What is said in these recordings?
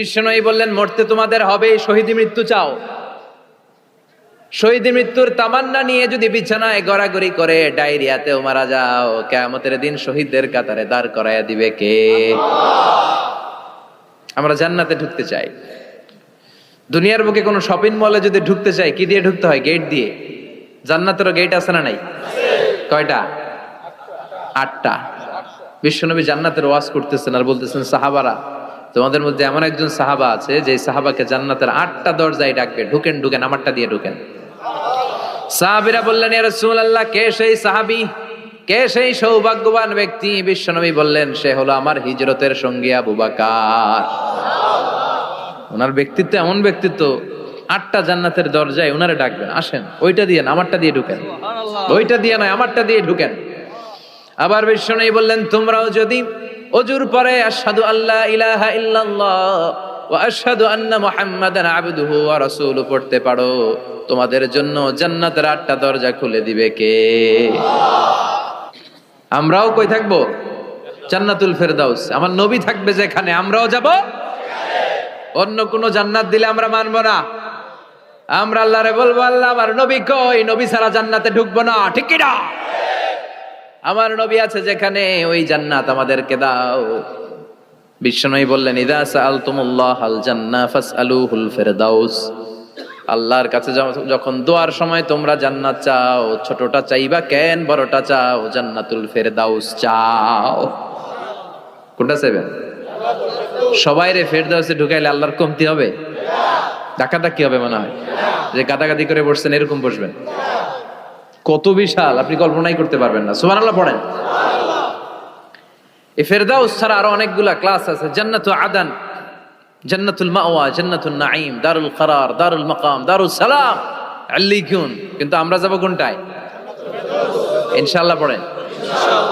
বিষ্ণনয়ী বললেন, মরতে তোমাদের হবে শহীদ মৃত্যু চাও। শহীদ মৃত্যুর তামান্না নিয়ে যদি বিছানায় গড়াগড়ি করে, ডায়রিয়াতেও মারা যাও। কেয়ামতের দিন শহীদদের কাতারে দাঁড় করাইয়া দিবে কে? আমরা জান্নাতে ঢুকতে চাই। দুনিয়ার বুকে কোনো শপিং মলে যদি ঢুকতে চাই, কি দিয়ে ঢুকতে হয়? গেট দিয়ে। জান্নাতেরও গেট আছে না নাই? কয়টা? আটটা। বিশ্বনবী জান্নাতের ওয়াজ করতেছেন আর বলতেছেন, সাহাবারা তোমাদের মধ্যে এমন একজন সাহাবা আছে যে সাহাবাকে জান্নাতের আটটা দরজায় ডাকবে ঢুকেন ঢুকেন আমারটা দিয়ে ঢুকেন। সাহাবিরা বললেন রাসূলুল্লাহ কে সেই সাহাবী? কে সেই সৌভাগ্যবান ব্যক্তি? বিশ্বনবী বললেন সে হলো আমার হিজরতের সঙ্গী আবু বাকার। ওনার ব্যক্তিত্ব এমন ব্যক্তিত্ব আটটা জান্নাতের দরজায় ওনারে ডাকবেন আসেন ওইটা দিয়ে না আমারটা দিয়ে ঢুকেন। ওইটা দিয়ে নয় আমারটা দিয়ে ঢুকেন। আবার বিষ্ণু বললেন তোমরাও যদি অজুর পরে আশহাদু আল্লাহ ইলাহা ইল্লাল্লাহ ওয়া আশহাদু আন্না মুহাম্মাদান আবদুহু রাসূলু। পড়তে পারো, তোমাদের জন্য জান্নাতের আটটা দরজা খুলে দিবে কে? আমরাও কই থাকব? জান্নাতুল ফেরদাউস। আমার নবী থাকবে যেখানে, আমরাও যাব? অন্য কোন জান্নাত দিলে আমরা মানবো না। আমরা আল্লাহরে বলব, আল্লাহ আমার নবী কই? নবী ছাড়া জান্নাতে ঢুকবো না, ঠিক কি না আমার নবী আছে যেখানে, ওই জান্নাত আমাদেরকে দাও। বিশ্বনবী বললেন আল আল্লাহর কাছে যখন দোয়ার সময় তোমরা জান্নাত চাও, ছোটটা চাইবা কেন, বড়টা চাও, জান্নাতুল ফেরদাউস চাও। কোনটা চাইবেন? সবাই রে ফেরদাউসে ঢুকাইলে আল্লাহর কমতি হবে? ডাকাডাকি হবে মনে হয়? যে কাদাকাদি করে বসছেন, এরকম বসবেন? কত বিশাল, আপনি কল্পনাই করতে পারবেন না। সুবহানাল্লাহ, পড়েন। এই ফেরদাউস ছাড়া আরও অনেকগুলা ক্লাস আছে। জান্নাত আদান, জান্নাতুল মাওয়া জান্নাতুল নাঈম, দারুল করার, দারুল মাকাম দারুল সালাম আল্লিকুন কিন্তু আমরা যাব কোনটায়? ইনশাআল্লাহ, পড়েন।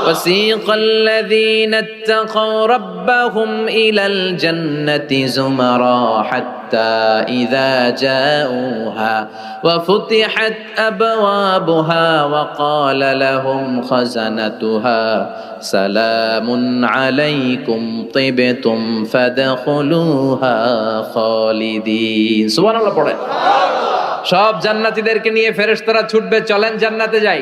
وسيق الذين اتقوا ربهم إلى الجنة زمرا حتى إذا جاءوها وفتحت أبوابها وقال لهم خزنتها سلام عليكم طبتم فادخلوها خالدين سبحان الله পড়ে সব জান্নাতীদেরকে নিয়ে ফেরেশতারা ছুটবে চলেন জান্নাতে যাই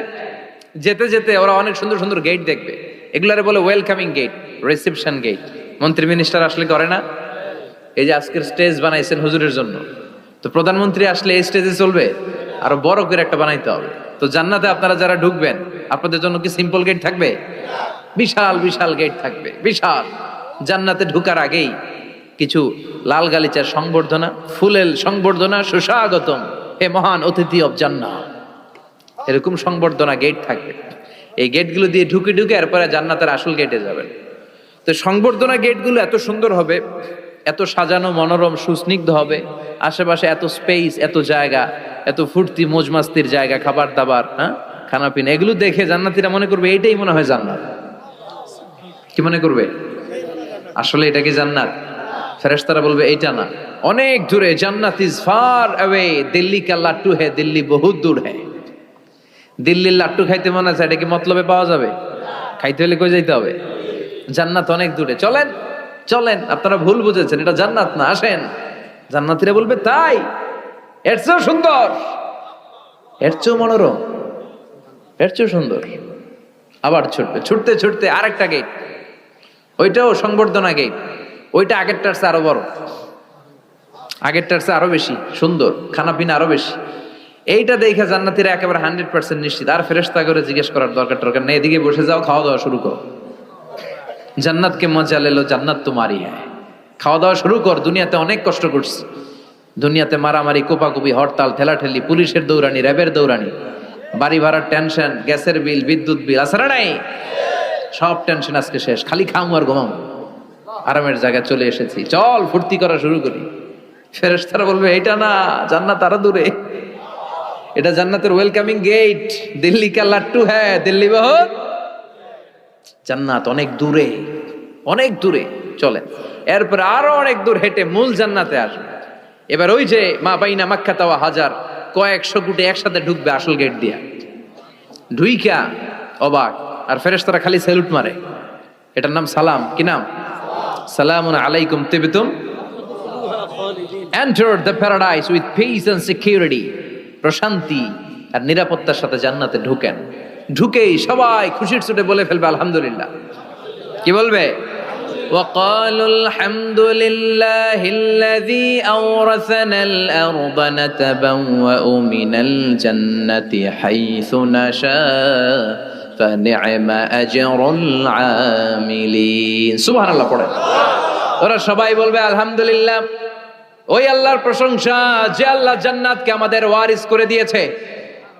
যেতে যেতে ওরা অনেক সুন্দর সুন্দর গেট দেখবে। এগুলারে বলে ওয়েলকামিং গেট রিসেপশন গেট মন্ত্রী মিনিস্টার আসলে করে না? এই যে আজকের স্টেজ বানাইছেন হুজুরের জন্য। তো প্রধানমন্ত্রী আসলে এই স্টেজে চলবে? আরও বড় করে একটা বানাইতে হবে। তো জান্নাতে আপনারা যারা ঢুকবেন, আপনাদের জন্য কি সিম্পল গেট থাকবে? বিশাল বিশাল গেট থাকবে। বিশাল। জান্নাতে ঢুকার আগেই কিছু লাল গালিচার সংবর্ধনা ফুলেল সংবর্ধনা সুস্বাগতম। হে মহান অতিথি অব জান্নাত এরকম সংবর্ধনা গেট থাকবে। এই গেটগুলো দিয়ে ঢুকে ঢুকে এরপরে জান্নাতের আসল গেটে যাবেন। তো সংবর্ধনা গেটগুলো এত সুন্দর হবে, এত সাজানো মনোরম, সুস্নিগ্ধ হবে, আশেপাশে এত স্পেস এত জায়গা, এত ফুর্তি, মোজমাস্তির জায়গা, খাবার দাবার হ্যাঁ? খানা পিনা এগুলো দেখে জান্নাতিরা মনে করবে এইটাই মনে হয় জান্নাত। কি মনে করবে? আসলে এটা কি জান্নাত? ফেরেশতারা বলবে, এইটা না। অনেক দূরে, জান্নাত ইজ ফার অ্যাওয়ে দিল্লি কা লাট্টু হে, দিল্লি বহুত দূর হ্যাঁ দিল্লির লাট্টু খাইতে মনে আছে, এটা কি মতলবে পাওয়া যাবে? খাইতে হলে কই যাইতে হবে? জান্নাত অনেক দূরে। চলেন চলেন, আপনারা ভুল বুঝেছেন, এটা জান্নাত না, আসেন। জান্নাতিরা বলবে, তাই, এর চেয়েও সুন্দর। এর চেয়েও মনোরম। এর চেয়েও সুন্দর। আবার ছুটবে, ছুটতে ছুটতে আরেকটা গেট ওইটাও সংবর্ধনা গেট ওইটা আগেরটার চেয়ে আরও বড়। আগেরটার চেয়ে আরও বেশি সুন্দর খানা পিনা আরও বেশি। এইটা দেখে জান্নাতিরা একেবারে হান্ড্রেড পার্সেন্ট নিশ্চিত। আর ফেরেস্তা করে জিজ্ঞেস করার দরকার টরকার নেই। এদিকে বসে যাও, খাওয়া দাওয়া শুরু করো। জান্নাতকে মজা লেলো, জান্নাত তোমারই হ্যাঁ। খাওয়া দাওয়া শুরু কর, দুনিয়াতে অনেক কষ্ট করছি দুনিয়াতে মারামারি, কোপাকুপি, হরতাল, ঠেলাঠেলি, পুলিশের দৌড়ানি, র্যাবের দৌড়ানি, বাড়ি ভাড়ার টেনশন, গ্যাসের বিল, বিদ্যুৎ বিল আসলে নাই? সব টেনশন আজকে শেষ। খালি খামু আর ঘুমাম। আরামের জায়গায় চলে এসেছি। চল, ফুর্তি করা শুরু করি। ফেরেশতারা বলবে এটা না, জান্নাত আরও দূরে। এটা জান্নাতের ওয়েলকামিং গেট দিল্লি কা লাট্টু হ্যাঁ দিল্লি বহুত জান্নাত অনেক দূরে অনেক দূরে চলে এরপর আরও অনেক দূর হেঁটে মূল জান্নাতে আসবে। এবার ওই যে মা বাইনা মাক্কা তাওয়া হাজার, কয়েকশো কোটি একসাথে ঢুকবে আসল গেট দিয়া। ঢুইকা, অবাক। আর ফেরেশতারা খালি স্যালুট মারে। এটার নাম সালাম। কি নাম? সালামুন আলাইকুম তিবিতুম। Entered the paradise with peace and security প্রশান্তি আর নিরাপত্তার সাথে জান্নাতে ঢুকেন ঢুকেই সবাই খুশির ছুটে বলে ফেলবে আলহামদুলিল্লাহ কি বলবে وقالوا الحمد لله الذي أورثنا الأرض نتبوأ من الجنة حيث نشاء فنعم أجر العاملين سبحان الله পড়ে ওরা সবাই বলবে আলহামদুলিল্লাহ ওই আল্লাহর প্রশংসা যে আল্লাহ জান্নাতকে আমাদের ওয়ারিস করে দিয়েছে,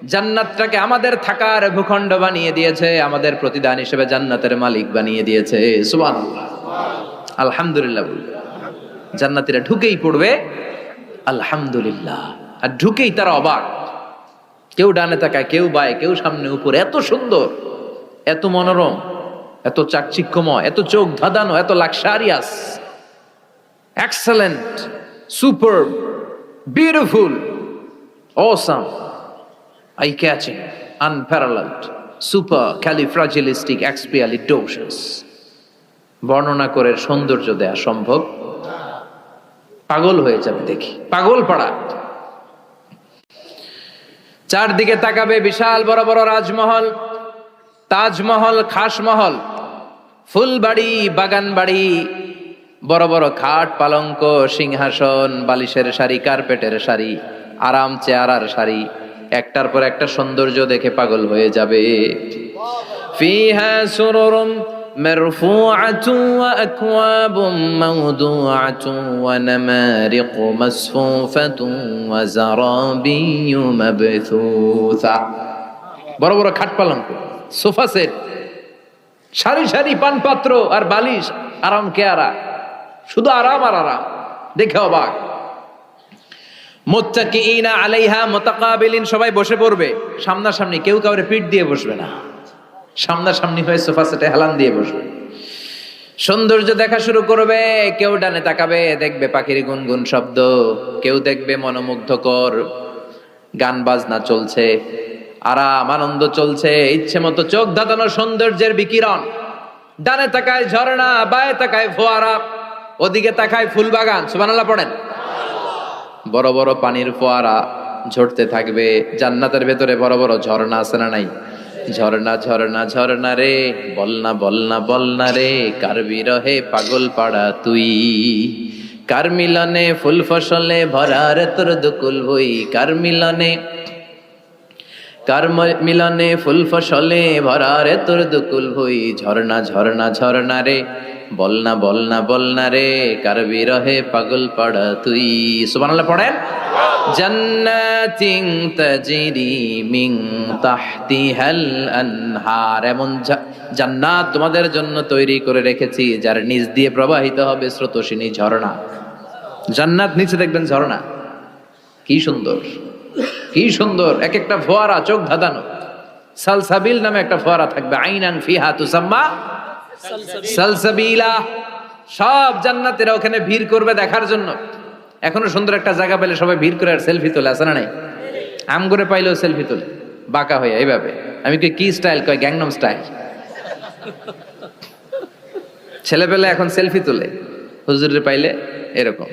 জান্নাতটাকে আমাদের থাকার ভূখণ্ড বানিয়ে দিয়েছে, আমাদের প্রতিদান হিসেবে জান্নাতের মালিক বানিয়ে দিয়েছে। সুবহানাল্লাহ। আলহামদুলিল্লাহ জান্নাতীরা ঢুকেই পড়বে। আলহামদুলিল্লাহ। আর ঢুকেই তারা অবাক। কেউ ডানে তাকায়, কেউ বায়, কেউ সামনে উপরে। এত সুন্দর, এত মনোরম, এত চাকচিক্যময়, এত চোখ ধাঁধানো, এত luxurious. Excellent super beautiful awesome eye catching unparalleled supercalifragilisticexpialidocious বর্ণনা করে সৌন্দর্য দেয়া সম্ভব। পাগল হয়ে যাবে দেখি। পাগল পাড়া। চারদিকে তাকাবে বিশাল বড় বড় রাজমহল, তাজমহল, খাসমহল। ফুলবাড়ি বাগান বাড়ি বড় বড় খাট পালঙ্ক সিংহাসন বালিশের শাড়ি কার্পেটের শাড়ি আরাম চেয়ারার শাড়ি একটার পর একটা সৌন্দর্য দেখে পাগল হয়ে যাবে ফিহা সুরুরুম مرفوعة وأكواب موضوعة ونمارق مصفوفة وزرابي مبثوثة বড় বড় খাট পালঙ্ক সোফা সেট সারি সারি পানপাত্র আর বালিশ আরাম কেয়ারা শুধু আরাম আর আরাম। দেখে অবাক। সবাই বসে পড়বে। সামনাসামনি কেউ কাউরে পিঠ দিয়ে বসবে না। সামনাসামনি হয়ে সোফা সেটে হেলান দিয়ে বসবে। সৌন্দর্য দেখা শুরু করবে, কেউ ডানে তাকাবে, দেখবে পাখির গুনগুন শব্দ, কেউ দেখবে মনোমুগ্ধকর গান বাজনা চলছে, আরাম, আনন্দ চলছে, ইচ্ছে মতো চোখ ধাঁধানো সৌন্দর্যের বিকিরণ। ডানে তাকায় ঝর্ণা, বায়ে তাকায় ফোয়ারা। ওদিকে তাকায় ফুল বাগান সুবানাল্লাহ পড়েন। বড় বড় পানির ফোয়ারা ঝরতে থাকবে, জান্নাতের ভেতরে বড় বড় ঝর্ণা আছে না নাই? ঝর্ণা ঝর্ণা ঝর্ণা রে, বলনা বলনা বলনা রে, কার বিরহে পাগল পাড়া তুই? কার মিলনে ফুল ফসলে ভরা রে তোর দুকুল বই কার মিলনে কার মিলনে ফুল ফসলে ভরা রে তোর দুকুল ভুই? ঝর্ণা ঝর্ণা ঝর্ণা রে বলনা বলনা বলনা রে, কার বিরহে পাগল পাড়া তুই? সুবহানাল্লাহ পড়েন। জান্নাতিন তাজরি মিন তাহতিহাল আনহার। এমন জান্নাত তোমাদের জন্য তৈরি করে রেখেছি, যার নিচ দিয়ে প্রবাহিত হবে স্রোতস্বিনী ঝর্ণা। জান্নাত নিচে দেখবেন ঝর্ণা। কি সুন্দর কি সুন্দর। এক একটা ফোয়ারা চোখ ধাঁধানো। সালসাবিল নামে একটা ফোয়ারা থাকবে। আইনান ফিহা তুসাম্মা সালসাবিলা। সব জান্নাতেরা ওখানে ভিড় করবে দেখার জন্য। এখনও সুন্দর একটা জায়গা পেলে সবাই ভিড় করে আর সেলফি তোলে আসে না নাই? আম করে পাইলেও সেলফি তোলে, বাঁকা হয়ে, এইভাবে। আমি কি স্টাইল? কয় গ্যাংনম স্টাইল? ছেলে পেলে এখন সেলফি তোলে হুজুরের পাইলে এরকম।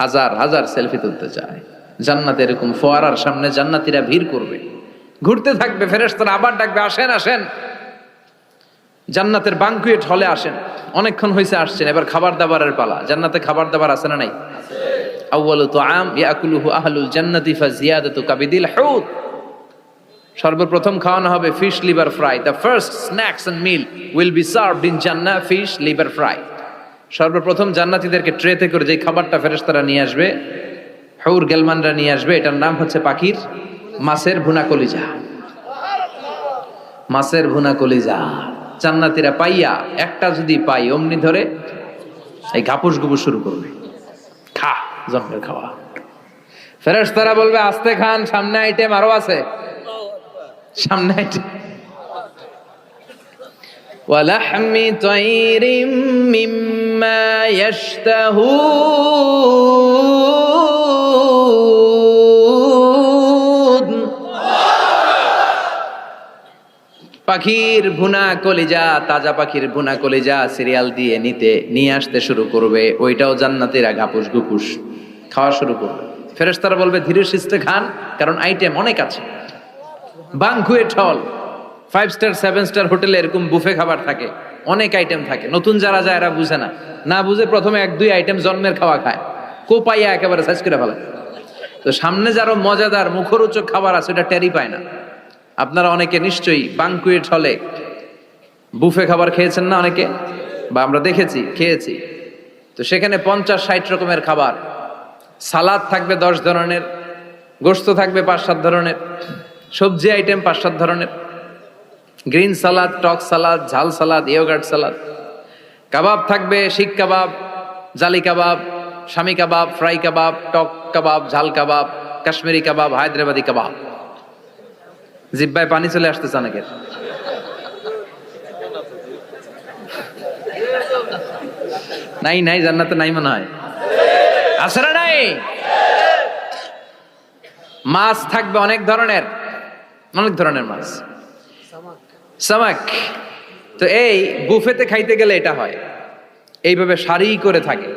হাজার হাজার সেলফি তুলতে চায়। জান্নাত এরকম ফোয়ারার সামনে জান্নাতিরা ভিড় করবে। ঘুরতে থাকবে, ফেরেশতারা আবার ডাকবে, আসেন আসেন। জান্নাতের বাংকুয়েট হলে আসেন। অনেকক্ষণ হয়েছে আসছেন। এবার খাবার দাবারের পালা। জান্নাতে খাবার দাবার আছে না নাই? আউয়ালু তুআম ইয়াকুলুহু আহলুল জান্নাতি ফাজিয়াদাতু কাবিদিল হুত সর্বপ্রথম খাওয়ানো হবে fish liver fry the first snacks and meal will be served in Jannah fish liver fry সর্বপ্রথম জান্নাতীদেরকে ট্রেতে করে যে খাবারটা ফেরেশতারা নিয়ে আসবে, হৌর গেলমানরা নিয়ে আসবে, এটার নাম হচ্ছে পাখির মাছের ভুনা কলিজা। মাছের ভুনা কলিজা। জান্নাতীরা পাইয়া একটা যদি পাই অমনি ধরে এই ঘাপুস গুপুস শুরু করবে খা জন্মের খাওয়া ফেরেশতারা বলবে আস্তে খান সামনে আইটেম আরো আছে সামনে আইটেম ولحم طير مما يشتهون পাখির ভুনা কলিজা, তাজা পাখির ভুনা কলিজা সিরিয়াল দিয়ে নিতে, নিয়ে আসতে শুরু করবে। ওইটাও জান্নাতিরা গাপুস গুপুস। খাওয়া শুরু করবে। ফেরেশতারা বলবে ধীরে সুস্থে খান, কারণ আইটেম অনেক আছে। বাংকুয়েট হল ফাইভ স্টার সেভেন স্টার হোটেলে এরকম বুফে খাবার থাকে। অনেক আইটেম থাকে। নতুন যারা যায়, এরা বুঝে না। না বুঝে প্রথমে এক, দুই আইটেম জন্মের খাওয়া খায়। কোপাইয়া একেবারে সাইজ করে ফেলে। তো সামনে যারা মজাদার মুখরোচক খাবার আছে এটা টেরি পায় না। আপনারা অনেকে নিশ্চয়ই বাংকুয়েট হলে বুফে খাবার খেয়েছেন না অনেকে? বা আমরা দেখেছি, খেয়েছি। তো সেখানে পঞ্চাশ, ষাট রকমের খাবার। সালাদ থাকবে দশ ধরনের, গোস্ত থাকবে পাঁচ, সাত ধরনের, সবজি আইটেম পাঁচ, সাত ধরনের। গ্রিন সালাদ, টক সালাদ, ঝাল সালাদ ইয়োগার্ট সালাদ। কাবাব থাকবে শিক কাবাব, জালি কাবাব স্বামী কাবাব, ফ্রাই কাবাব, টক কাবাব, ঝাল কাবাব, কাশ্মীরি কাবাব, হায়দ্রাবাদি কাবাব। জিব্বায় পানি চলে আসতেছে অনেকের। নাই নাই, জান্নাতে নাই মনে হয়। আছে না নাই? মাছ থাকবে অনেক ধরনের অনেক ধরনের মাছ। সামাক। তো এই বুফেতে খাইতে গেলে এটা হয়। এইভাবে সারি করে থাকে।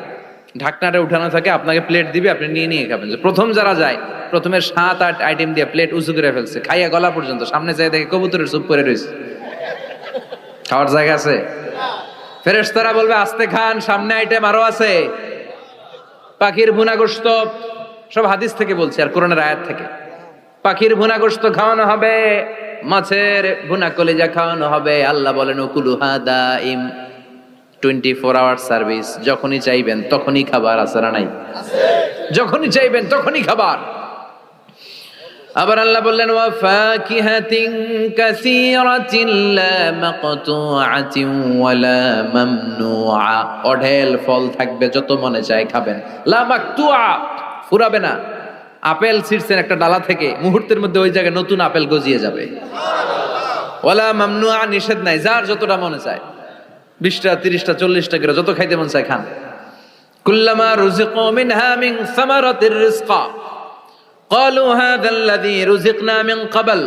ঢাকনাটা উঠানো থাকে, আপনাকে প্লেট দিবে, আপনি নিয়ে নিয়ে খাবেন। প্রথম যারা যায় প্রথমে সাত আট আইটেম দিয়ে প্লেট উঁচু করে ফেলছে। খাইয়া গলা পর্যন্ত সামনে যাই দেখে কবুতরের সুপ করে রয়েছে খাওয়ার জায়গা আছে? ফেরেশতারা বলবে আস্তে খান সামনে আইটেম আরও আছে। পাখির ভুনা গোস্ত সব হাদিস থেকে বলছি আর কোরআনের আয়াত থেকে। পাখির ভুনা গোস্ত খাওয়ানো হবে মাছের ভুনা কলিজা খাওয়ানো হবে। আল্লাহ বলেন উকুলু হাদা ইম। টোয়েন্টি ফোর আওয়ার সার্ভিস যখনই চাইবেন তখনই খাবার আছে না নাই? যখনই চাইবেন তখনই খাবার। আবার আল্লাহ বললেন, ওয়া ফাকিহাতিন কাসীরাতিন লা মাকতুআতিন ওয়ালা মামনুআ। অঢেল ফল থাকবে যত মনে চায় খাবেন। লা মাকতুআ, ফুরাবে না। আপেল ছিঁড়ছেন একটা ডালা থেকে, মুহূর্তের মধ্যে ওই জায়গায় নতুন আপেল গজিয়ে যাবে। ওয়ালা মামনুআ, নিষেধ নাই, যার যতটা মনে চায়। বিশটা, তিরিশটা, চল্লিশটা করে যত খাইতে মন চায় খান। কুল্লামা রুজিকু মিনহা মিন সামারাতির রিজকা। قالوا هذا الذي رزقنا من قبل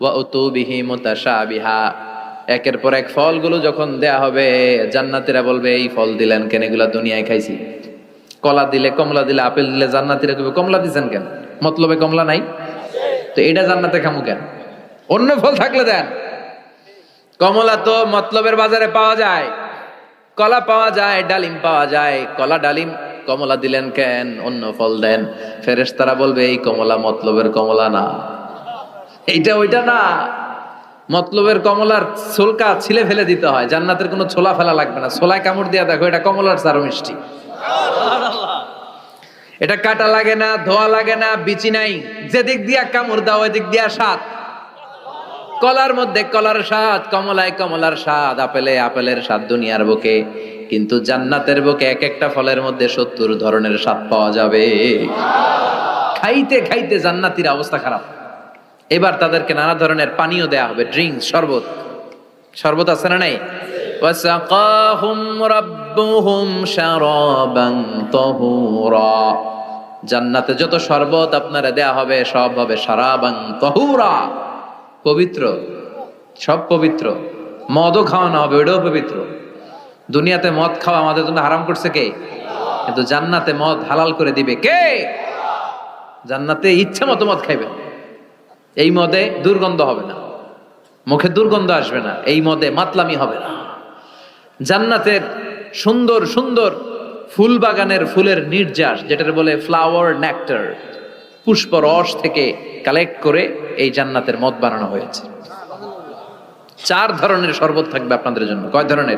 وأتوا به متشابها একের পর এক ফলগুলো যখন দেয়া হবে জান্নাতীরা বলবে এই ফল দিলেন কেন এগুলা দুনিয়ায় খাইছি কলা দিলে কমলা দিলে আপেল দিলে জান্নাতীরা কবে কমলা দিছেন কেন মতলবে কমলা নাই তো এটা জান্নাতে খামু কেন অন্য ফল থাকলে দেন কমলা তো মতলবের বাজারে পাওয়া যায় কলা পাওয়া যায় ডালিম পাওয়া যায় কলা ডালিম কমলা দিলেন কেন? অন্য ফল দেন। ফেরেস তারা বলবে, এই কমলা মতলবের কমলা না। এইটা ওইটা না। মতলবের কমলার ছোলকা ছিলে ফেলে দিতে হয়। জান্নাতের কোনো ছোলা ফেলা লাগবে না। ছোলায় কামড় দিয়া দেখো, এটা কমলার চারো মিষ্টি। এটা কাটা লাগে না, ধোয়া লাগে না, বিচি নাই। যেদিক দিয়া কামড় দাও এদিক দিয়া স্বাদ। কলার মধ্যে কলার স্বাদ, কমলায় কমলার স্বাদ, আপেলে আপেলের স্বাদ দুনিয়ার বুকে। কিন্তু জান্নাতের বুকে এক একটা ফলের মধ্যে সত্তর ধরনের স্বাদ পাওয়া যাবে। খাইতে খাইতে জান্নাতির অবস্থা খারাপ। এবার তাদেরকে নানা ধরনের পানীয় দেয়া হবে ড্রিঙ্কস শরবত। শরবত আছে না নাই? ওয়াসাকাহুম রাব্বুহুম শারাবান তাহুরা। জান্নাতে যত শরবত আপনারা দেয়া হবে, সব হবে শারাবান তাহুরা। পবিত্র, সব পবিত্র। মদও খাওয়ানো হবে, ওটাও পবিত্র। দুনিয়াতে মদ খাওয়া আমাদের জন্য হারাম করছে কে? কিন্তু জান্নাতে মদ হালাল করে দিবে কে? জান্নাতে ইচ্ছে মতো মদ খাইবে। এই মদে দুর্গন্ধ হবে না। মুখে দুর্গন্ধ আসবে না। এই মদে মাতলামি হবে না। জান্নাতের সুন্দর সুন্দর ফুল বাগানের ফুলের নির্যাস, যেটার বলে ফ্লাওয়ার নেক্টার পুষ্প রস থেকে কালেক্ট করে এই জান্নাতের মদ বানানো হয়েছে। চার ধরনের শরবত থাকবে আপনাদের জন্য। কয় ধরনের?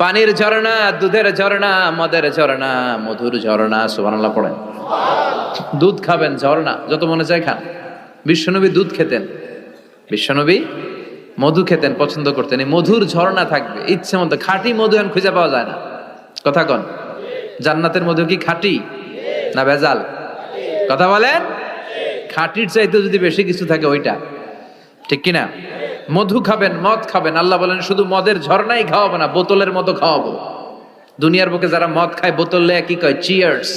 পানির ঝর্ণা, দুধের ঝর্ণা, মদের ঝর্ণা, মধুর ঝর্ণা, সুবহানাল্লাহ পড়েন। দুধ খাবেন, ঝর্ণা, যত মনে চায় খান। বিশ্বনবী দুধ খেতেন। বিশ্বনবী মধু খেতেন, পছন্দ করতেন। এই মধুর ঝর্ণা থাকবে, ইচ্ছে মতো খাঁটি মধু এখন খুঁজে পাওয়া যায় না। কথা কন, জান্নাতের মধু কি খাঁটি না ভেজাল? কথা বলেন? খাঁটির চাইতে যদি বেশি কিছু থাকে ওইটা, ঠিক কিনা? মধু খাবেন, মদ খাবেন। আল্লাহ বলেন, শুধু মদের ঝর্ণাই খাওয়াবো না, বোতলের মতো খাওয়াবো। দুনিয়ার বুকে যারা মদ খায়, বোতল লেয়া কি কয়? চিয়ার্স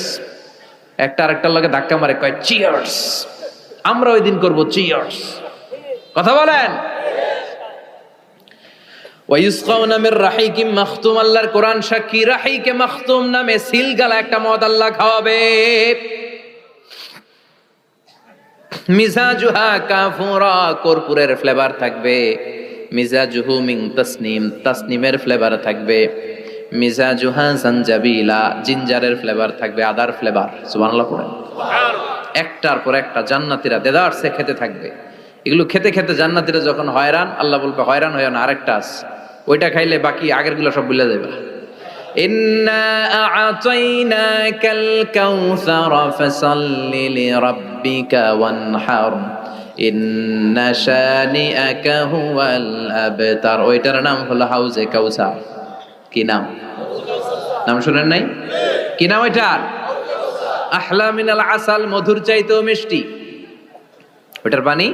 একটা আরেকটার লগে ধাক্কা মারে, কয় চিয়ার্স আমরা ওই দিন করব চিয়ার্স কথা বলেন? কোরআন সাক্ষী, রাহিকে মাখতুম নামে সিলগালা একটা মদ আল্লাহ খাওয়াবে। মিজাজুহা কাফুরা কর্পূরের ফ্লেভার থাকবে। মিজাজুহু মিং তাসনিম, তাসনিমের ফ্লেভার থাকবে। মিজাজুহা জানজাবিলা, জিঞ্জারের ফ্লেভার থাকবে আদার ফ্লেভার সুবহানাল্লাহ পড়েন। একটার পর একটা জান্নাতীরা দেদারসে খেতে থাকবে। এগুলো খেতে খেতে জান্নাতীরা যখন হয়রান, আল্লাহ বলবে, হয়রান হয়ে না, আরেকটা ওইটা খাইলে বাকি আগেরগুলো সব ভুলে যাবে إنا أعطيناك الكوثر فصل لربك وانحر إن شانئك هو الأبتر ওইটার নাম হলো হাউজে কাউসার কি নাম নাম শুনেন নাই কি নাম ওইটার আহলা মিনাল আসাল মধুর চাইতেও মিষ্টি ওইটার পানি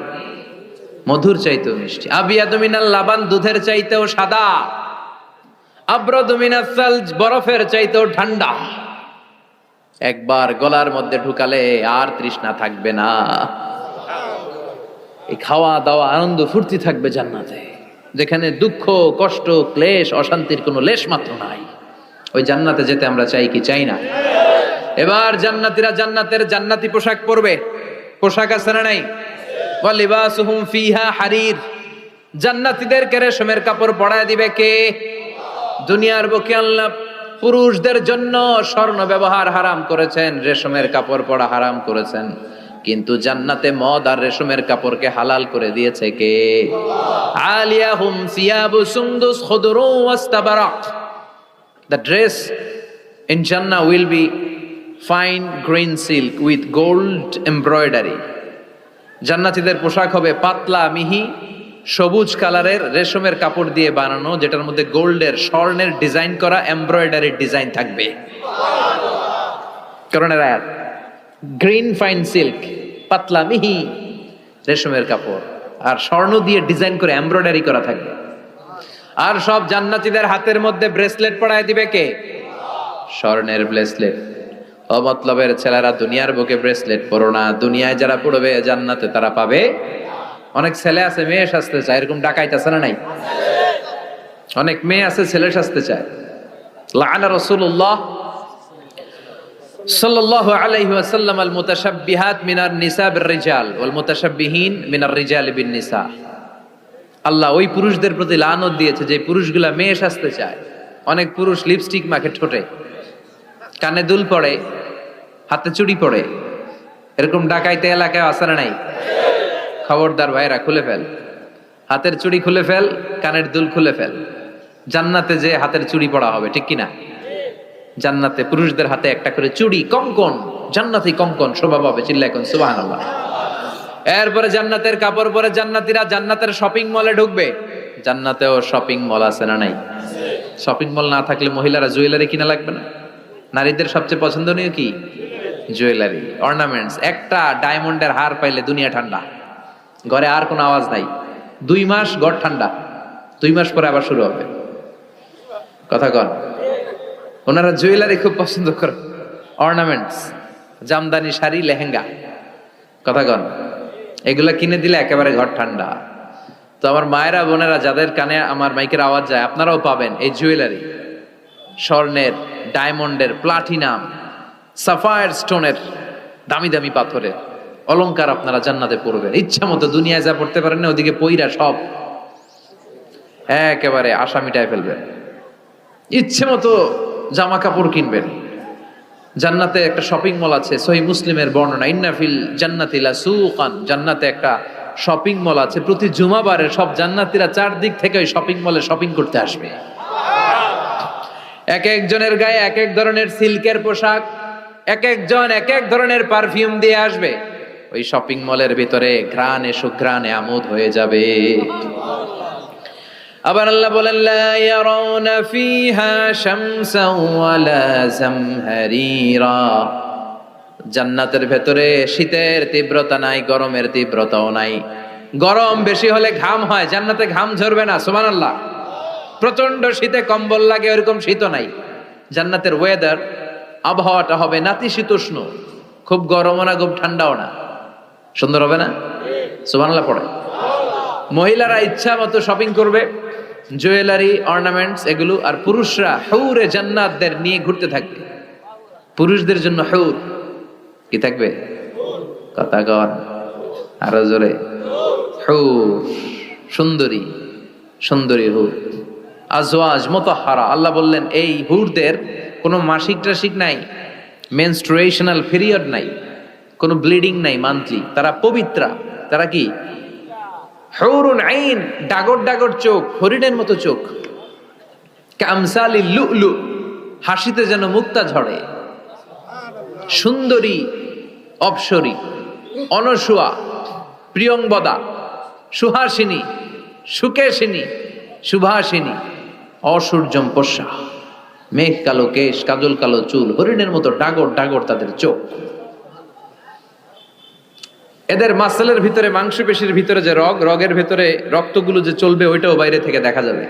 মধুর চাইতেও মিষ্টি আবিয়াদ মিনাল লাবান দুধের চাইতেও সাদা বরফের চাইতেও ঠান্ডা। একবার গলার মধ্যে ঢুকালে আর তৃষ্ণা থাকবে না। এই খাওয়া দাওয়া, আনন্দ, ফুর্তি থাকবে জান্নাতে। যেখানে দুঃখ, কষ্ট, ক্লেশ, অশান্তির কোনো লেশ মাত্র নাই। ওই জান্নাতে যেতে আমরা চাই কি চাই না? এবার জান্নাতীরা জান্নাতের জান্নাতি পোশাক পরবে। পোশাক আছে না নাই? ফিহা হারির। জান্নাতীদেরকে রেশমের কাপড় পরায় দিবে কে? দুনিয়ার বুকে আল্লাহ পুরুষদের জন্য স্বর্ণ ব্যবহার হারাম করেছেন, রেশমের কাপড় পরা হারাম করেছেন। কিন্তু জান্নাতে মদ আর রেশমের কাপড়কে হালাল করে দিয়েছে কে? আলিয়া আলিয়াহুম সিয়াবু সুন্দুস খুদরু ওয়াস্তাবারাক। The dress in Jannah will be fine green silk with gold embroidery. জান্নাতীদের পোশাক হবে পাতলা, মিহি সবুজ কালারের রেশমের কাপড় দিয়ে বানানো, যেটার মধ্যে গোল্ডের, স্বর্ণের ডিজাইন করা, এমব্রয়ডারি ডিজাইন থাকবে। গ্রিন ফাইন সিল্ক, পাতলা, মিহি রেশমের কাপড়। আর স্বর্ণ দিয়ে ডিজাইন করে এমব্রয়ডারি করা থাকবে। আর সব জান্নাতীদের হাতের মধ্যে ব্রেসলেট পরায় দিবে কে? স্বর্ণের ব্রেসলেট। অমতলবের ছেলেরা দুনিয়ার বুকে ব্রেসলেট পরো না। দুনিয়ায় যারা পড়বে জান্নাতে তারা পাবে অনেক ছেলে আছে, মেয়ে সাজতে চায়, এরকম ডাকাইতেছে না নাই? অনেক মেয়ে আছে, ছেলে সাজতে চায়। লাআনা রাসূলুল্লাহ সাল্লাল্লাহু আলাইহি ওয়াসাল্লাম আল মুতাশাব্বিহাত মিনার নিসা বির রিজাল ওয়াল মুতাশাব্বিহিন মিনার রিজাল বিন নিসা আল্লাহ ওই পুরুষদের প্রতি লানত দিয়েছে যে পুরুষগুলা মেয়ে সাজতে চায়। অনেক পুরুষ লিপস্টিক মাখে ঠোঁটে, কানে দুল পড়ে, হাতে চুড়ি পড়ে। এরকম ডাকাইতে এলাকায় আসার নাই? খবরদার ভাইরা খুলে ফেল। হাতের চুড়ি খুলে ফেল, কানের দুল খুলে ফেল। জান্নাতে যে হাতের চুড়ি পড়া হবে, ঠিক কিনা? জান্নাতে পুরুষদের হাতে একটা করে চুড়ি, কঙ্কন, জান্নাতি কঙ্কন শোভা পাবে চিল্লা সুবাহ এরপরে জান্নাতের কাপড় পরে জান্নাতিরা জান্নাতের শপিং মলে ঢুকবে। জান্নাতেও শপিং মল আছে না নাই? শপিং মল না থাকলে মহিলারা জুয়েলারি কিনা লাগবে না? নারীদের সবচেয়ে পছন্দনীয় কি? জুয়েলারি অর্নামেন্টস একটা ডায়মন্ডের হার পাইলে দুনিয়া ঠান্ডা। ঘরে আর কোনো আওয়াজ নাই। দুই মাস ঘর ঠান্ডা। দুই মাস পরে আবার শুরু হবে। কথা কন। ওনারা জুয়েলারি খুব পছন্দ করে অর্নামেন্টস জামদানি শাড়ি, লেহেঙ্গা। কথা কন। এগুলা কিনে দিলে একেবারে ঘর ঠান্ডা। তো আমার মায়েরা, বোনেরা, যাদের কানে আমার মাইকের আওয়াজ যায়, আপনারাও পাবেন এই জুয়েলারি। স্বর্ণের, ডায়মন্ডের, প্লাটিনাম, সাফায়ার স্টোনের, দামি দামি পাথরের। অলংকার আপনারা জান্নাতে পড়বেন ইচ্ছা মতো দুনিয়ায় যা পড়তে পারেন না, ওদিকে পইরা সব একেবারে আশা মিটায় ফেলবেন। ইচ্ছে মতো জামা কাপড় কিনবেন। জান্নাতে একটা শপিং মল আছে, সহি মুসলিমের বর্ণনা ইন্নাফিল জান্নাতিলা সুকান জান্নাতে একটা শপিং মল আছে, প্রতি জুমাবারে সব জান্নাতিরা চারদিক থেকে ওই শপিং মলে শপিং করতে আসবে। এক একজনের গায়ে এক এক ধরনের সিল্কের পোশাক, এক একজন এক এক ধরনের পারফিউম দিয়ে আসবে। ওই শপিং মলের ভিতরে ঘ্রাণে সুঘ্রাণে আমোদ হয়ে যাবে। আবার আল্লাহ বলেন, লা ইয়ারাউনা ফিহা শামসান ওয়ালা জামহারিরা। জান্নাতের ভেতরে শীতের তীব্রতা নাই, গরমের তীব্রতাও নাই। গরম বেশি হলে ঘাম হয়, জান্নাতে ঘাম ঝরবে না, সুবহানাল্লাহ। প্রচণ্ড শীতে কম্বল লাগে ওরকম শীত নাই। জান্নাতের ওয়েদার আবহাওয়াটা হবে নাতিশীতোষ্ণ। খুব গরমও না, খুব ঠান্ডাও না। সুন্দর হবে না? সুবহানাল্লাহ, পড়ে। মহিলারা ইচ্ছা মতো শপিং করবে জুয়েলারি অর্নামেন্টস এগুলো, আর পুরুষরা হৌরে জান্নাতদের নিয়ে ঘুরতে থাকবে। পুরুষদের জন্য হৌর কি থাকবে? কথা কর আরও জোরে। হৌর, সুন্দরী সুন্দরী হুর। আজওয়াজ মোতাহারা, আল্লাহ বললেন, এই হুরদের কোনো মাসিক টাসিক নাই মেনস্ট্রুয়েশনাল পিরিয়ড নাই। কোনো ব্লিডিং নাই মান্থলি, তারা পবিত্রা, তারা কি? হৌরুন আইন, ডাগর ডাগর চোখ, হরিণের মতো চোখ। কামসালি লুলু, হাসিতে যেন মুক্তা ঝরে। সুন্দরী, অপসরী, অনসুয়া প্রিয়ংবদা সুহাসিনী, সুকেশিনী, সুভাসিনী, অসূর্যম পোষা। মেঘ কালো কেশ, কাজল কালো চুল, হরিণের মতো ডাগর ডাগর তাদের চোখ। এদের মাসেলের ভিতরে, মাংসপেশির ভিতরে যে রগ, রগের ভিতরে রক্তগুলো যে চলবে, ওইটাও বাইরে থেকে দেখা যাবে।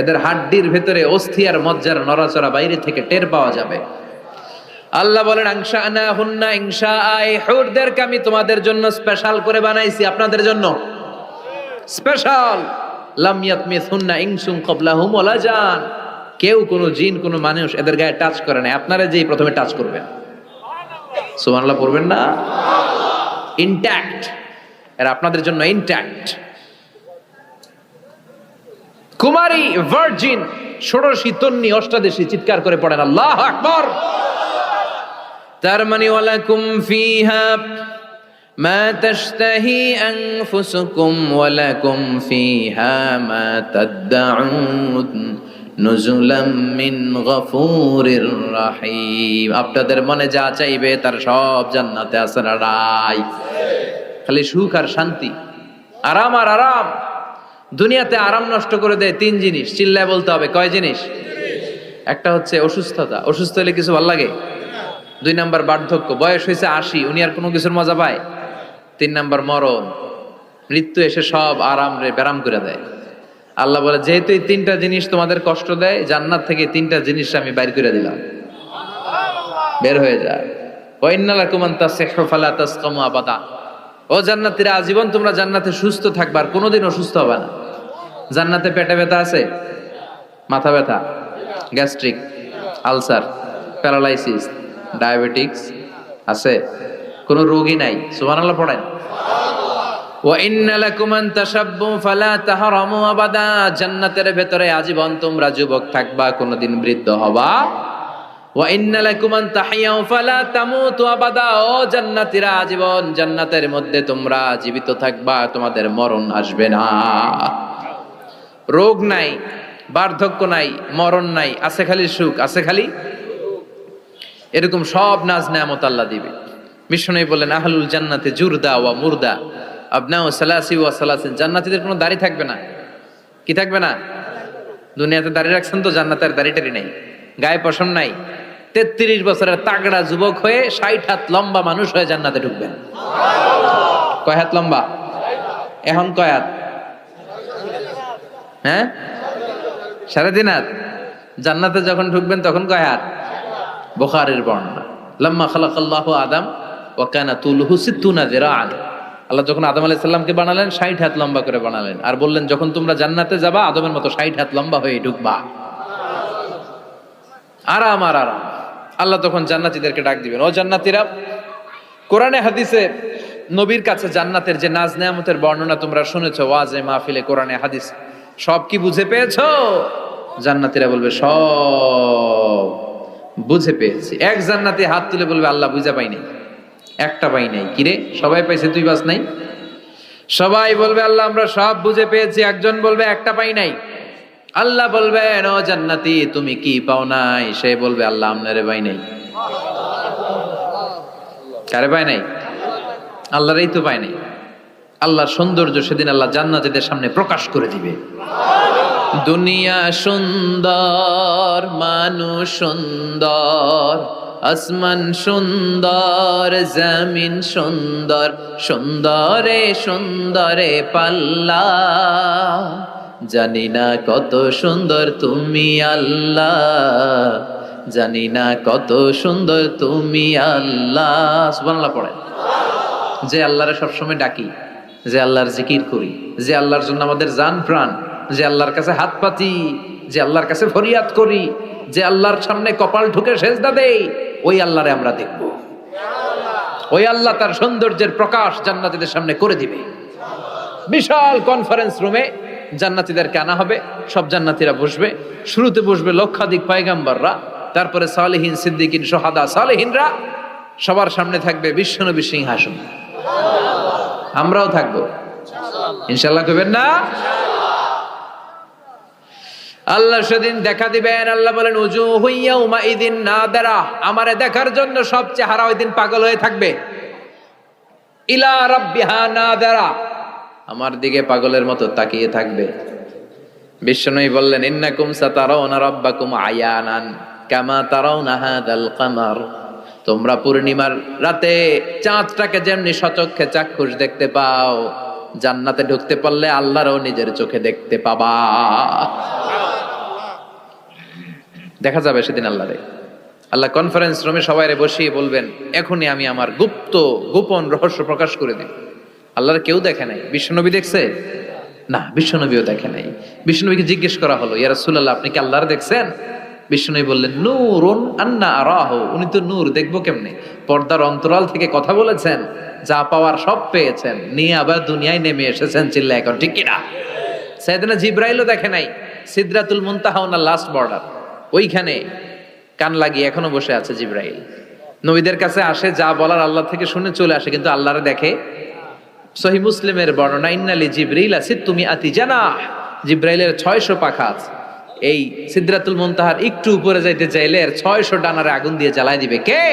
এদের হাড্ডির ভেতরে অস্থি আর মজ্জার নড়াচড়া বাইরে থেকে টের পাওয়া যাবে। আল্লাহ বলেন আংশা আনা হুন্না ইংসা আই হুরদেরকে আমি তোমাদের জন্য স্পেশাল করে বানাইছি। আপনাদের জন্য? স্পেশাল। লাম ইয়াতমিস হুন্না ইংসুম কবলাহুম ওয়ালা জান। কেউ কোনো জিন, কোনো মানুষ এদের গায়ে টাচ করে না আপনারা যেই প্রথমে টাচ করবেন। সুবহানাল্লাহ পড়বেন না ইনট্যাক্ট এরা আপনাদের জন্য ইনট্যাক্ট কুমারী ভার্জিন ষোড়শী তন্নি অষ্টাদশী চিৎকার করে পড়েন আল্লাহ আকবর তার মানে ওয়ালাকুম ফিহা ما تشتهي أنفسكم ولكم فيها ما تدعون আপনাদের মনে যা চাইবে তার সব জান্নাতে আছে রাই খালি সুখ আর শান্তি। আরাম আর আরাম। দুনিয়াতে আরাম নষ্ট করে দেয় তিন জিনিস। চিল্লায় বলতে হবে, কয় জিনিস? একটা হচ্ছে অসুস্থতা। অসুস্থ হলে কিছু ভালো লাগে? দুই নাম্বার বার্ধক্য। বয়স হয়েছে আশি, উনি আর কোনো কিছুর মজা পায়? তিন নাম্বার মরণ। মৃত্যু এসে সব আরাম রে ব্যারাম করে দেয়। আল্লাহ বলে, যেহেতু এই তিনটা জিনিস তোমাদের কষ্ট দেয়, জান্নাত থেকে তিনটা জিনিস আমি বাইর করে দিলাম। বের হয়ে যায় ও আজীবন তোমরা জান্নাতে সুস্থ থাকবা, আর কোনোদিন অসুস্থ হবে না। জান্নাতে পেটে ব্যথা আছে? মাথা ব্যথা। গ্যাস্ট্রিক? আলসার? প্যারালাইসিস? আছে। কোনো রোগী নাই? সুবহানাল্লাহ, পড়েন। জান্নাতের ভেতরে আজীবন তোমরা যুবক থাকবা, কোনোদিন বৃদ্ধ হবা। আজীবন জান্নাতের মধ্যে তোমরা জীবিত থাকবা, তোমাদের মরণ আসবে না। রোগ নাই, বার্ধক্য নাই, মরণ নাই, আছে খালি সুখ, আছে খালি এরকম সব নাজ নেয়ামত আল্লাহ দিবে। মিশনে বলেন আহলুল জান্নাতে জুরদা ওয়া মুরদা। আবনা ও সালাসি ওয়া সালাসিন। জান্নাতীদের কোনো দাড়ি থাকবে না। কি থাকবে না? দুনিয়াতে দাড়ি রাখছেন তো, জান্নাতের দাড়ি টাড়ি নাই। গায়ে পশম নাই। তেত্রিশ বছরের তাগড়া যুবক হয়ে ষাট হাত লম্বা মানুষ হয়ে জান্নাতে ঢুকবেন। কয় হাত লম্বা? এখন কয় হাত? হ্যাঁ? সাড়ে তিন হাত। জান্নাতে যখন ঢুকবেন তখন কয় হাত? বোখারের বর্ণনা। লাম্মা খালাকাল্লাহু আদম ওয়াকানা তুলহু সিত্তুনা যিরাআন। আল্লাহ যখন আদম আলাইহিস সালামকে বানালেন 60 হাত লম্বা করে বানালেন। আর বললেন, যখন তোমরা জান্নাতে যাবা, আদমের মতো 60 হাত লম্বা হয়ে ঢুকবা। আরাম, আর আরাম। আল্লাহ তখন জান্নাতীদেরকে ডাক দিবেন, ও জান্নাতীরা, কোরআনে, হাদিসে নবীর কাছে জান্নাতের যে নাজ নেয়ামতের বর্ণনা তোমরা শুনেছ, ওয়াজে মাহফিলে কোরআনে, হাদিস, সব কি বুঝে পেয়েছ? জান্নাতীরা বলবে, সব বুঝে পেয়েছি। এক জান্নাতে হাত তুলে বলবে, আল্লাহ বুঝা পাই নাই একটা পাই নাই। কিরে সবাই পাইছে তুই বাস নাই? সবাই বলবে, আল্লাহ, আমরা সব বুঝে পেয়েছি, একজন বলবে, একটা পাই নাই। আল্লাহ বলবে ও জান্নাতি, তুমি কি পাও নাই? সে বলবে, আল্লাহ, আপনারে পাই নাই। কারে পায় নাই? আল্লাহরই তো পায় নাই। আল্লাহর সৌন্দর্য সেদিন আল্লাহ জান্নাতীদের সামনে প্রকাশ করে দিবে। দুনিয়া সুন্দর, মানুষ সুন্দর আসমান সুন্দর, জমিন সুন্দর, সুন্দরে সুন্দরে পাল্লা। জানি না কত সুন্দর তুমি আল্লাহ। জানি না কত সুন্দর তুমি আল্লাহ। সুবহানাল্লাহ পড়ে। যে আল্লাহরে সবসময় ডাকি, যে আল্লাহর জিকির করি, যে আল্লাহর জন্য আমাদের জান প্রাণ। যে আল্লাহর কাছে হাত পাতি, যে আল্লাহর কাছে ফরিয়াদ করি, যে আল্লাহর সামনে কপাল ঢুকে সেজদা দেই, ওই আল্লাহরে আমরা দেখব। ওই আল্লাহ তার সৌন্দর্যের প্রকাশ জান্নাতীদের সামনে করে দিবে। বিশাল কনফারেন্স রুমে জান্নাতীদেরকে আনা হবে, সব জান্নাতীরা বসবে। শুরুতে বসবে লক্ষাধিক পায়গাম্বাররা, তারপরে সালেহীন সিদ্দিকিন, সোহাদা সালেহীনরা, সবার সামনে থাকবে বিশ্বনবী সিংহাসন। আমরাও থাকব। ইনশাল্লাহ কবেন না? আল্লাহ সেদিন দেখা দিবেন, আল্লাহ বলেন উজু হইয়া উমা ইদিন না দাঁড়া আমারে দেখার জন্য সব চেহারা ওই দিন পাগল হয়ে থাকবে। ইলা রাব্বিহা না দাঁড়া আমার দিকে পাগলের মতো তাকিয়ে থাকবে। বিষ্ণুই বললেন, ইন্নাকুম সাতারাউনা রাব্বাকুম আয়ানান কামা তারাউনা হাদাল কামার। তোমরা পূর্ণিমার রাতে চাঁদটাকে যেমনি সচক্ষে চাক্ষুষ দেখতে পাও, জান্নাতে ঢুকতে পারলে আল্লাহরও নিজের চোখে দেখতে পাবা। দেখা যাবে সেদিন আল্লাহরে আল্লাহ কনফারেন্স রুমে সবাই বসিয়ে বলবেন, এখনই আমি আমার গুপ্ত, গোপন রহস্য প্রকাশ করে দিই। আল্লাহর কেউ দেখে নাই। বিশ্বনবী দেখছে? না বিশ্বনবীও দেখে নাই। বিশ্বনবীকে জিজ্ঞেস করা হলো, ইয়া রাসূলুল্লাহ, আপনি কি আল্লাহর দেখছেন? বিষ্ণু বললেন, নূরুন আন্না আরাহ। উনি তো নূর, দেখব কেমনে? পর্দার অন্তরাল থেকে কথা বলেছেন, যা পাওয়ার সব পেয়েছেন। নিয়ে আবার দুনিয়ায় নেমে এসেছেন চিল্লা এখন, ঠিক কিনা? সাইদানা জিব্রাইলও দেখে নাই। সিদরাতুল মুনতাহা লাস্ট বর্ডার ওইখানে কান লাগিয়ে এখনও বসে আছে জিব্রাইল। নবীদের কাছে আসে, যা বলার আল্লাহ থেকে শুনে চলে আসে, কিন্তু আল্লাহরে দেখে। সহি মুসলিমের বর্ণনা ইন্নালি জিব্রাইল আছে তুমি আতি জানা জিব্রাইলের ছয়শো পাখা আছে। এই সিদ্ধাতুল মুনতাহার একটু উপরে যাইতে চাইলে ছয়শো ডানারে আগুন দিয়ে জ্বালায় দিবে। কে?